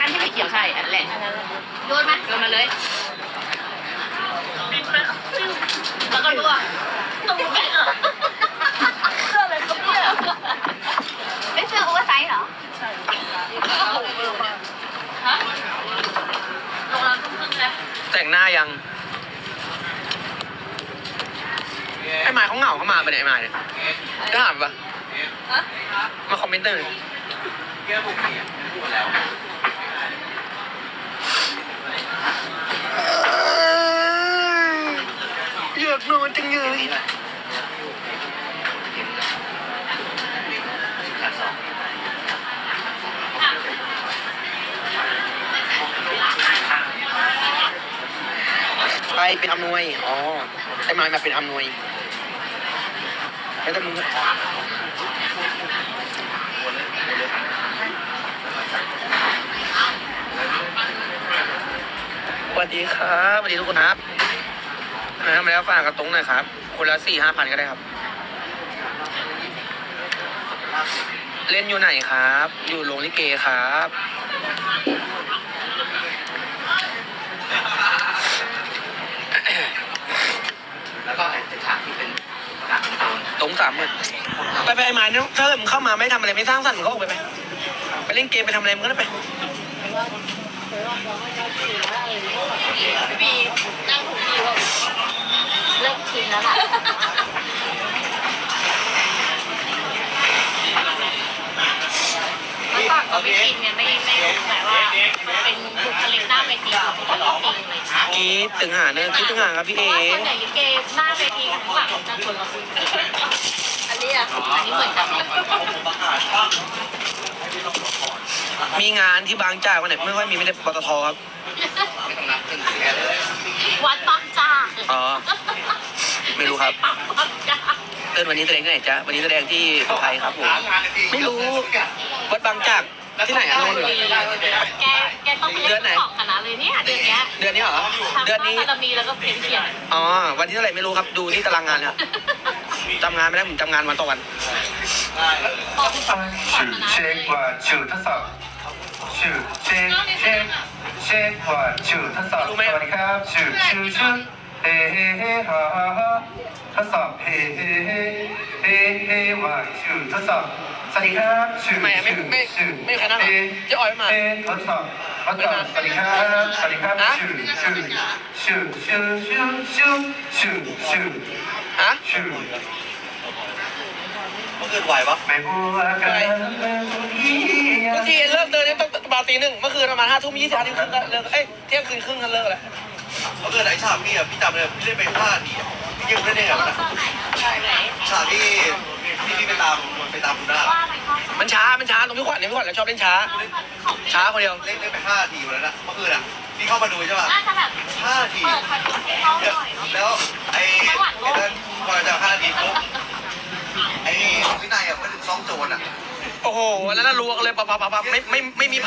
อันที่ไม่เกี่ยวใช่ อันแรกโยนไหมโยนมาเลยแล้วก็ล่วงตุ้มไปเหรอเสื้ออะไรก็เนี่ยไม่เสื้อโอเวอร์ไซส์เหรอฮะลงแล้วครึ่งๆแล้วแต่งหน้ายัง ไอ้หมายเขาเหงาเขามาไปไหนไอ้หมายเนี่ยได้ถามปะฮะมาคอมเมนต์หน่อ ยอยากนอนจังเลยไปเป็นอำนวย อ๋อไอ้หมามาเป็นอำนวย แล้วแต่มึงอะสวัสดีครับสวัสดีทุกคนครับนะมาแล้วฝากกระตุ้งหน่อยครับ คนละสี่ห้าพันก็ได้ครับ เล่นอยู่ไหนครับ อยู่โรงลิเกครับ แล้วก็ไอ้ฉากที่เป็นฉากโจร ตรงสามหมื่น ไปไปไอ้หมาเนี่ยถ้าเกิดมึงเข้ามาไม่ทำอะไรไม่สร้างสรรค์มึงก็ออกไปไปไปเล่นเกมไปทำอะไรมึงก็ได้ไปพี่บีนั่งถูกทีว่าเลิกชินแล้วล่ะเมื่อก่อนก็ไม่ชินไงไม่ไม่รู้แต่ว่าเป็นบุคลิกหน้าเวทีของบุคลิกจริงเลยกรีดตึงหาเนอะกรีดตึงหาครับพี่เพเอราะว่าส่วนใหญ่ลิเกหน้าเวทีกับข้างหลังจะคนละคนอันนี้อะอันนี้เหมือนกัน มีงานที่บางจากวันไหนไม่ค่อยมีไม่ได้ปตทครับไม่ต้องนับขึ้นแค่เลยวัดบางจากอ๋อ ไม่รู้ครับปักบางจากเอินวันนี้แสดงที่ไหนจ๊ะวันนี้แสดงที่ไทยครับผมไม่รู้วัดบางจากที่ไหนอะนนท์เหรอ แก แกต้องไปเดืเล่อนนไหน ของคณะเลยเนี่ยเดือนเนี้ยเดือนนี้เหรอทำเดือนนี้ บารมีแล้วก็เพียนเขียนอ๋อ วันที่เท่าไหร่ไม่รู้ครับ ดูที่ตารางงานครับจำงานไม่ได้ผมจำงานวันต่อวันของของคชื่อณะเช็คว่าชื่อทดสอบ ชื่อเช็คเช็คเช็คว่าชื่อทดสอบสวัสดีครับชื่อชื่อชื่อเฮ้เฮ้เฮ้ฮ่าฮ่าฮ่าทดสอบเฮ้เฮ้เฮ้เฮ้เฮ้ว่าชื่อทดสอบสวัสดีครับชื่อไม่ไม่ชื่อไม่ชื่อไม่ใครนั่งเหรอเฮ้เจ๊อ๋อยมาเฮ้ทดสอบทดสอบสวัสดีครับสวัสดีครับชื่อชื่อชื่อชื่อชื่อชื่อชื่อชื่อฮะชื่อ เมื่อคืนไหวปะไม่บัวกันบางทีเลิกเดินเนี่ยต้องประมาณตีหนึ่งเมื่อคืนประมาณห้าทุ่มยี่สิบห้าทุ่มครึ่งก็เลิกเอ้ยเที่ยงคืนครึ่งก็เลิกแล้วเมื่อคืนไอ้ฉากพี่อะพี่จำเลยพี่เล่นไปห้าทีอะพี่ยังเล่นได้ไงวะนะไหนฉากที่ที่พี่ไปตามไปตามคุณด้าว่าไปข้อสอบมันช้ามันช้าตรงพี่ขวัญเนี่ยพี่ขวัญเราชอบเล่นช้าของช้าคนเดียวเล่นเล่นไปห้าทีวันนั้นอะเมื่อคืนอะพี่เข้ามาดูใช่ป่ะน่าจะแบบห้าทีเปิดคอนให้เขาหน่อยเนาะ แล้วไอ้ไอ้นั่นพอจะห้าทีปุ๊บไอ้วินัยอะมันซ้อม โอ้โหวันนั้นนะรัวกันเลยปับปับปับปับไม่ไม่ไม่มีพ